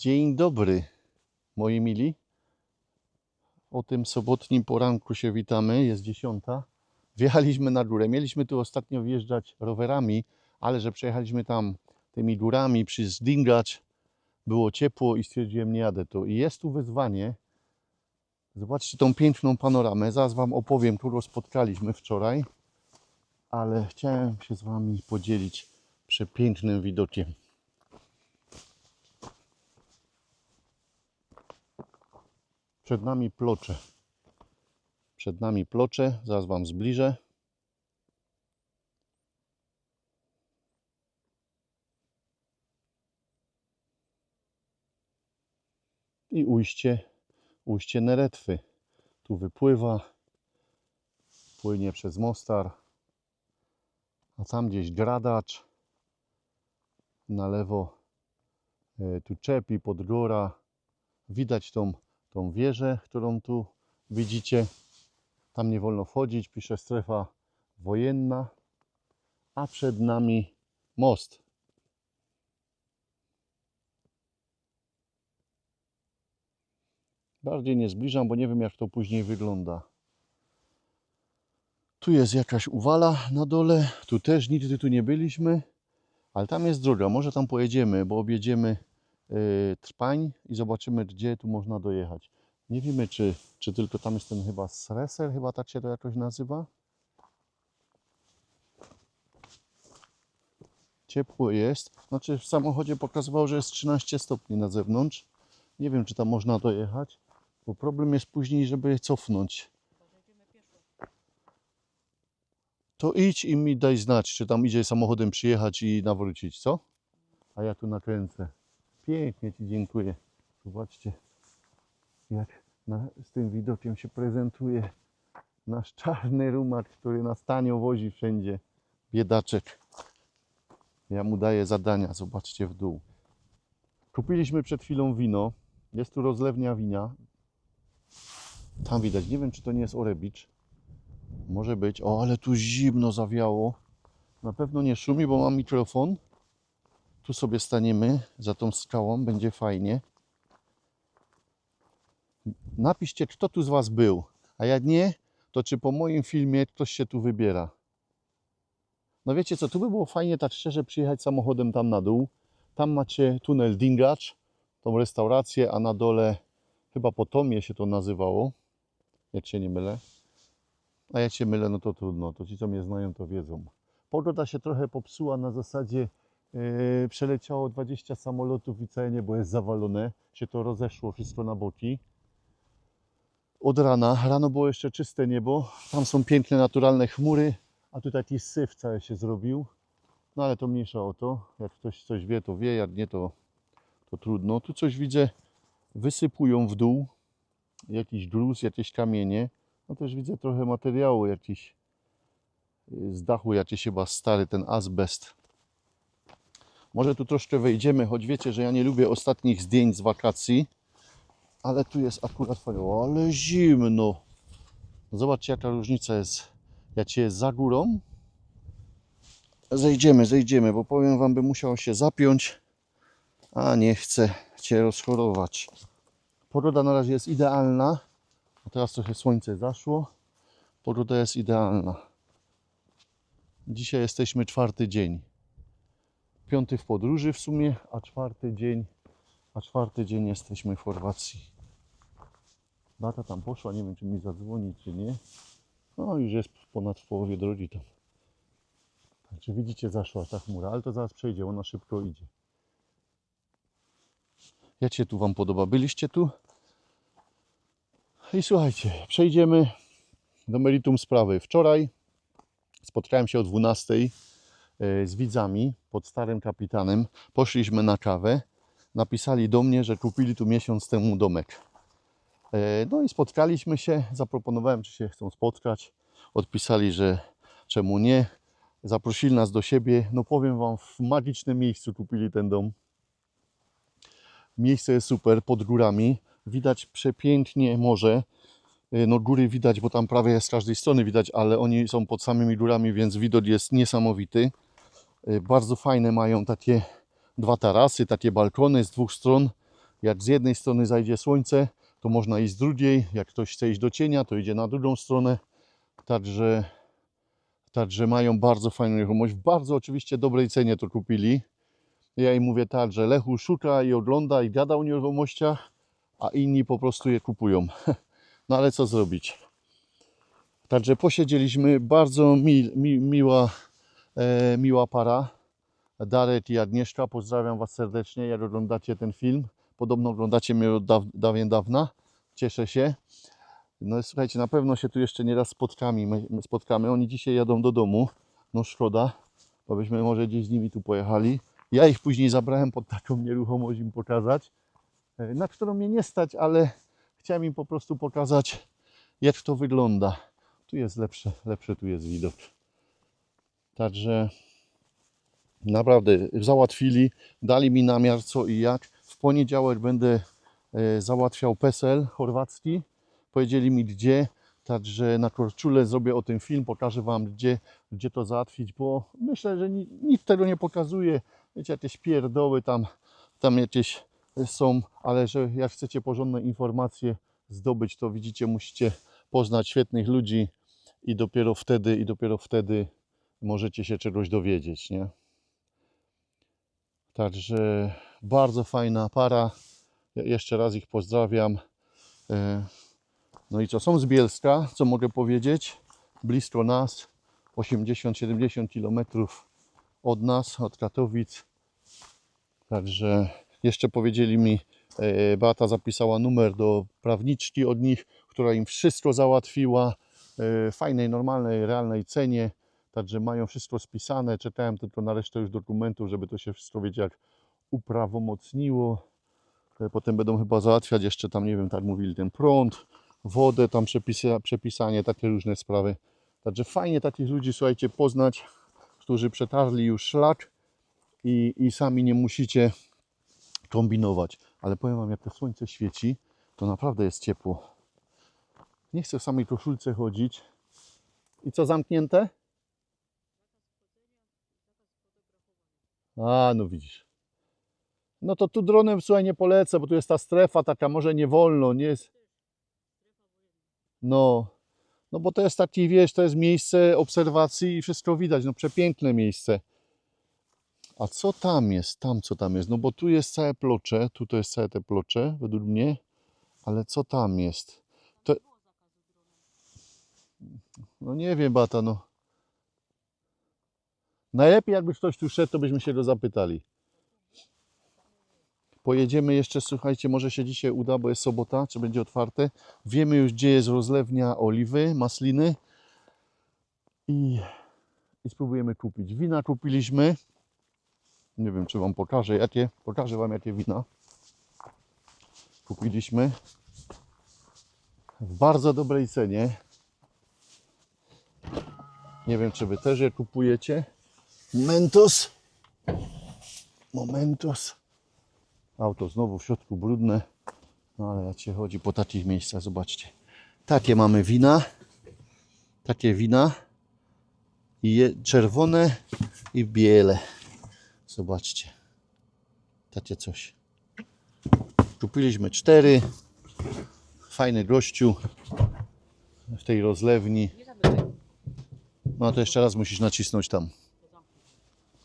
Dzień dobry, moi mili. O tym sobotnim poranku się witamy, jest dziesiąta. Wjechaliśmy na górę. Mieliśmy tu ostatnio wjeżdżać rowerami, ale że przejechaliśmy tam tymi górami przez Dingacz, było ciepło i stwierdziłem, nie jadę tu. I jest tu wyzwanie. Zobaczcie tą piękną panoramę. Zaraz Wam opowiem, którą spotkaliśmy wczoraj, ale chciałem się z Wami podzielić przepięknym widokiem. Przed nami plocze. Przed nami plocze, zaraz Wam zbliżę. I ujście, ujście Neretwy. Tu wypływa, płynie przez Mostar, a tam gdzieś Gradacz, na lewo e, tu Czepi, Podgora. Widać tą tą wieżę, którą tu widzicie. Tam nie wolno wchodzić, pisze strefa wojenna, a przed nami most. Bardziej nie zbliżam, bo nie wiem jak to później wygląda. Tu jest jakaś uwala na dole, tu też nigdy tu nie byliśmy, ale tam jest droga, może tam pojedziemy, bo objedziemy Trpań i zobaczymy, gdzie tu można dojechać. Nie wiemy, czy, czy tylko tam jest ten chyba Sreser, chyba tak się to jakoś nazywa. Ciepło jest. Znaczy w samochodzie pokazywało, że jest 13 stopni na zewnątrz. Nie wiem, czy tam można dojechać, bo problem jest później, żeby cofnąć. To idź i mi daj znać, czy tam idzie samochodem przyjechać i nawrócić, co? A ja tu nakręcę. Pięknie Ci dziękuję. Zobaczcie, jak na, z tym widokiem się prezentuje nasz czarny rumak, który nas tanio wozi wszędzie. Biedaczek. Ja mu daję zadania, zobaczcie w dół. Kupiliśmy przed chwilą wino. Jest tu rozlewnia wina. Tam widać, nie wiem czy to nie jest Orebicz. Może być. O, ale tu zimno zawiało. Na pewno nie szumi, bo mam mikrofon. Tu sobie staniemy za tą skałą, będzie fajnie. Napiszcie, kto tu z Was był, a jak nie, to czy po moim filmie ktoś się tu wybiera. No wiecie co, tu by było fajnie tak szczerze przyjechać samochodem tam na dół. Tam macie tunel Dingacz, tą restaurację, a na dole chyba Potomie się to nazywało, jak się nie mylę. A jak się mylę, no to trudno, to ci co mnie znają to wiedzą. Pogoda się trochę popsuła na zasadzie przeleciało 20 samolotów i całe niebo jest zawalone. Się to rozeszło wszystko na boki. Od rana. Rano było jeszcze czyste niebo. Tam są piękne, naturalne chmury, a tu taki syf cały się zrobił. No ale to mniejsza o to. Jak ktoś coś wie, to wie, jak nie, to, to trudno. Tu coś widzę, wysypują w dół jakiś gruz, jakieś kamienie. No też widzę trochę materiału jakiś yy, z dachu, jakiś chyba stary ten azbest. Może tu troszkę wejdziemy, choć wiecie, że ja nie lubię ostatnich zdjęć z wakacji. Ale tu jest akurat fajnie. Ale zimno. Zobaczcie jaka różnica jest. Jak cię jest za górą. Zejdziemy, zejdziemy, bo powiem wam, by musiał się zapiąć. A nie chcę cię rozchorować. Pogoda na razie jest idealna. A teraz trochę słońce zaszło. Pogoda jest idealna. Dzisiaj jesteśmy czwarty dzień piąty w podróży w sumie, a czwarty dzień, a czwarty dzień jesteśmy w Chorwacji. Data tam poszła, nie wiem czy mi zadzwoni, czy nie. No już jest ponad w połowie drogi tam. Także widzicie, zaszła ta chmura, ale to zaraz przejdzie, ona szybko idzie. Jak się tu Wam podoba? Byliście tu? I słuchajcie, przejdziemy do meritum sprawy. Wczoraj spotkałem się o 12 e, z widzami pod starym kapitanem. Poszliśmy na kawę. Napisali do mnie, że kupili tu miesiąc temu domek. E, No i spotkaliśmy się. Zaproponowałem, czy się chcą spotkać. Odpisali, że czemu nie. Zaprosili nas do siebie. No powiem Wam, w magicznym miejscu kupili ten dom. Miejsce jest super, pod górami. Widać przepięknie morze. E, No góry widać, bo tam prawie z każdej strony widać, ale oni są pod samymi górami, więc widok jest niesamowity. Y, Bardzo fajne mają takie dwa tarasy, takie balkony z dwóch stron. Jak z jednej strony zajdzie słońce, to można iść z drugiej. Jak ktoś chce iść do cienia, to idzie na drugą stronę. Także, także mają bardzo fajną nieruchomość. W bardzo oczywiście dobrej cenie to kupili. Ja im mówię tak, że Lechu szuka i ogląda i gada o nieruchomościach, a inni po prostu je kupują. No ale co zrobić? Także posiedzieliśmy. Bardzo mi, mi, miła, miła para. Darek i Agnieszka, pozdrawiam Was serdecznie, jak oglądacie ten film. Podobno oglądacie mnie od daw, dawien dawna. Cieszę się. No słuchajcie, na pewno się tu jeszcze nieraz spotkamy. my- spotkamy. Oni dzisiaj jadą do domu. No szkoda, bo byśmy może gdzieś z nimi tu pojechali. Ja ich później zabrałem pod taką nieruchomość im pokazać, e, na którą mnie nie stać, ale chciałem im po prostu pokazać, jak to wygląda. Tu jest lepsze, lepszy tu jest widok. Także naprawdę załatwili, dali mi namiar co i jak. W poniedziałek będę e, załatwiał PESEL chorwacki. Powiedzieli mi gdzie, także na Korczule zrobię o tym film, pokażę Wam gdzie, gdzie to załatwić, bo myślę, że ni- nic tego nie pokazuje. Wiecie, jakieś pierdoły tam, tam jakieś są, ale że jak chcecie porządne informacje zdobyć, to widzicie, musicie poznać świetnych ludzi i dopiero wtedy, i dopiero wtedy możecie się czegoś dowiedzieć, nie? Także bardzo fajna para. Ja Jeszcze raz ich pozdrawiam. E, No i co, są z Bielska, co mogę powiedzieć? Blisko nas, 80-70 km od nas, od Katowic. Także jeszcze powiedzieli mi, e, Beata zapisała numer do prawniczki od nich, która im wszystko załatwiła w fajnej, normalnej, realnej cenie. Także mają wszystko spisane. Czekałem tylko na resztę już dokumentów, żeby to się wszystko, wiecie, jak uprawomocniło. E, Potem będą chyba załatwiać jeszcze tam, nie wiem, tak mówili, ten prąd, wodę, tam przepisa, przepisanie, takie różne sprawy. Także fajnie takich ludzi, słuchajcie, poznać, którzy przetarli już szlak i, i sami nie musicie kombinować. Ale powiem Wam, jak to słońce świeci, to naprawdę jest ciepło. Nie chcę w samej koszulce chodzić. I co zamknięte? A, no widzisz. No to tu dronem słuchaj nie polecę, bo tu jest ta strefa taka, może nie wolno, nie jest. No, no bo to jest taki, wiesz, to jest miejsce obserwacji i wszystko widać, no przepiękne miejsce. A co tam jest? Tam co tam jest? No bo tu jest całe plocze, tu to jest całe te plocze, według mnie, ale co tam jest? To... No nie wiem, Bata, no. Najlepiej jakby ktoś tu szedł, to byśmy się go zapytali. Pojedziemy jeszcze, słuchajcie, może się dzisiaj uda, bo jest sobota, czy będzie otwarte. Wiemy już, gdzie jest rozlewnia oliwy, masliny i, i spróbujemy kupić. Wina kupiliśmy. Nie wiem, czy Wam pokażę, jakie. Pokażę Wam, jakie wina kupiliśmy. W bardzo dobrej cenie. Nie wiem, czy Wy też je kupujecie. Mentos. Momentos. Auto znowu w środku brudne. No ale jak się chodzi po takich miejscach, zobaczcie. Takie mamy wina. Takie wina. I czerwone i biele. Zobaczcie. Takie coś. Kupiliśmy cztery. Fajny gościu w tej rozlewni. No to jeszcze raz musisz nacisnąć tam.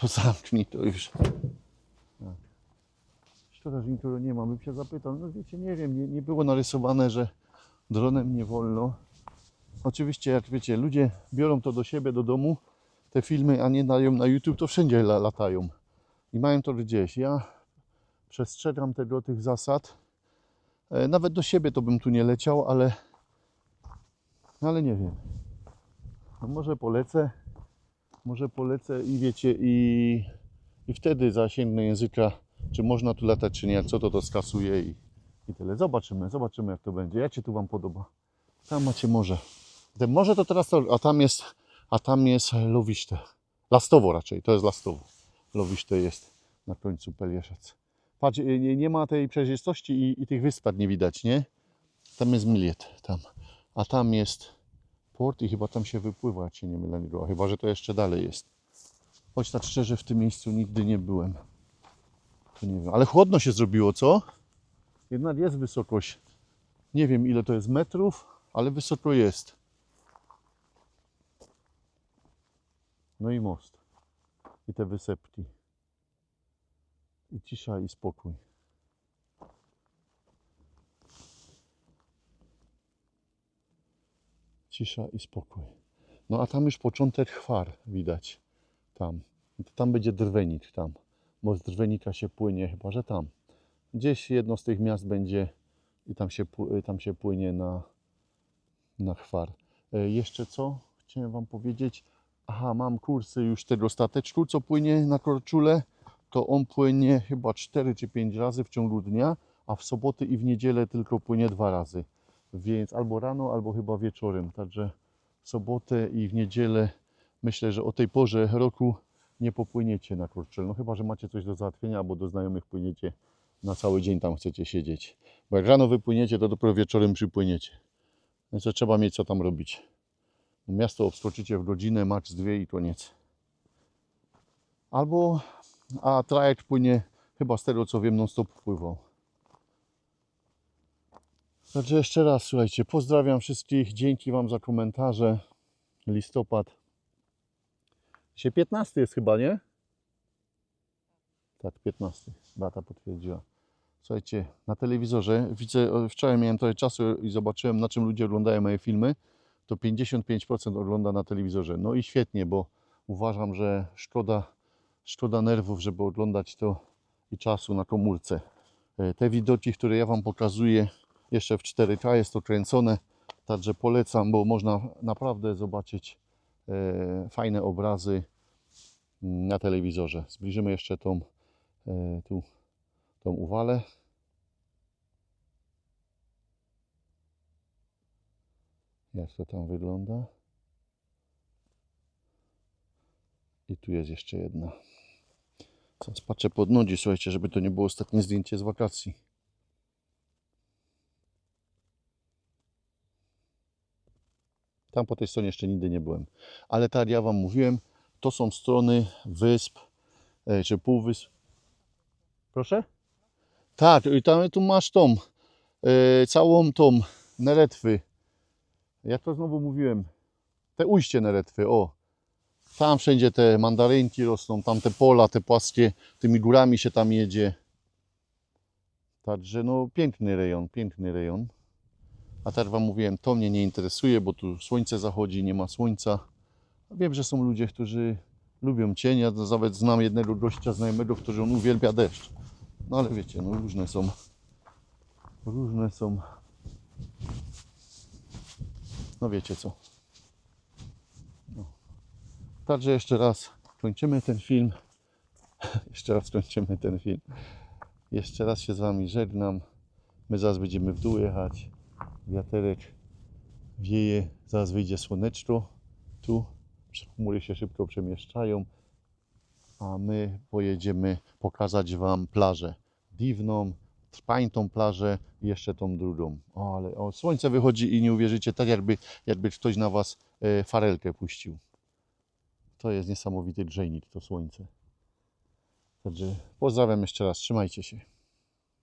To zamknij to już. Tak. Szkoda, że nikogo nie ma. Bym się zapytał. No wiecie, nie wiem, nie, nie było narysowane, że dronem nie wolno. Oczywiście, jak wiecie, ludzie biorą to do siebie, do domu, te filmy, a nie dają na YouTube, to wszędzie la- latają. I mają to gdzieś. Ja przestrzegam tego, tych zasad. E, Nawet do siebie to bym tu nie leciał, ale, ale nie wiem. No może polecę, może polecę i wiecie, i, i wtedy zasięgnę języka, czy można tu latać, czy nie, co to to skasuje i, i tyle. Zobaczymy, zobaczymy jak to będzie. Jak się tu Wam podoba? Tam macie morze. Te morze to teraz, to, a tam jest, a tam jest Lowiszte. Lastowo raczej, to jest Lastowo. Lowiszte jest na końcu Pelieszec. Patrz, y, nie, nie ma tej przejrzystości i, i tych wyspad nie widać, nie? Tam jest Miliet, tam. A tam jest port i chyba tam się wypływa, jak się nie mylę. Nigo. Chyba, że to jeszcze dalej jest. Choć tak szczerze w tym miejscu nigdy nie byłem. To nie wiem. Ale chłodno się zrobiło, co? Jednak jest wysokość. Nie wiem ile to jest metrów, ale wysoko jest. No i most. I te wysepki. I cisza i spokój. Cisza i spokój. No a tam już początek chwar widać. Tam. Tam będzie drwenik tam. Bo z drwenika się płynie, chyba że tam. Gdzieś jedno z tych miast będzie i tam się, tam się płynie na, na chwar. E, jeszcze co chciałem Wam powiedzieć? Aha, mam kursy już tego stateczku, co płynie na Korczule. To on płynie chyba 4 czy 5 razy w ciągu dnia, a w soboty i w niedzielę tylko płynie dwa razy. Więc albo rano, albo chyba wieczorem. Także w sobotę i w niedzielę myślę, że o tej porze roku nie popłyniecie na Korczel. No chyba, że macie coś do załatwienia, albo do znajomych płyniecie na cały dzień tam chcecie siedzieć. Bo jak rano wypłyniecie, to dopiero wieczorem przypłyniecie. Więc to trzeba mieć co tam robić. Miasto obskoczycie w godzinę, maks dwie i koniec. Albo, a trajekt płynie chyba z tego co wiem non stop pływał. Także jeszcze raz, słuchajcie, pozdrawiam wszystkich, dzięki Wam za komentarze. Listopad. Dzisiaj 15 jest chyba, nie? Tak, 15. Beata potwierdziła. Słuchajcie, na telewizorze widzę, wczoraj miałem trochę czasu i zobaczyłem, na czym ludzie oglądają moje filmy. To 55% ogląda na telewizorze. No i świetnie, bo uważam, że szkoda, szkoda nerwów, żeby oglądać to i czasu na komórce. E, Te widoki, które ja Wam pokazuję, jeszcze w 4K jest to kręcone, także polecam, bo można naprawdę zobaczyć e, fajne obrazy mm, na telewizorze. Zbliżymy jeszcze tą, e, tu, tą uwalę. Jak to tam wygląda? I tu jest jeszcze jedna. Teraz patrzę pod nogi, słuchajcie, żeby to nie było ostatnie zdjęcie z wakacji. Tam po tej stronie jeszcze nigdy nie byłem. Ale tak ja Wam mówiłem, to są strony wysp, e, czy półwysp. Proszę? Tak, i tam tu masz tą, e, całą tą Neretwy. Jak to znowu mówiłem? Te ujście Neretwy, o. Tam wszędzie te mandarynki rosną, tam te pola, te płaskie, tymi górami się tam jedzie. Także no piękny rejon, piękny rejon. A tak Wam mówiłem, to mnie nie interesuje, bo tu słońce zachodzi, nie ma słońca. Wiem, że są ludzie, którzy lubią cień. Ja nawet znam jednego gościa znajomego, który on uwielbia deszcz. No ale wiecie, no różne są. Różne są. No wiecie co. No. Także jeszcze raz kończymy ten film. jeszcze raz kończymy ten film. Jeszcze raz się z Wami żegnam. My zaraz będziemy w dół jechać. Wiaterek wieje, zaraz wyjdzie słoneczko. Tu chmury się szybko przemieszczają. A my pojedziemy pokazać Wam plażę. Diwną, trpańtą plażę i jeszcze tą drugą. O, ale o, słońce wychodzi i nie uwierzycie, tak jakby, jakby ktoś na Was e, farelkę puścił. To jest niesamowity grzejnik, to słońce. Także pozdrawiam jeszcze raz, trzymajcie się.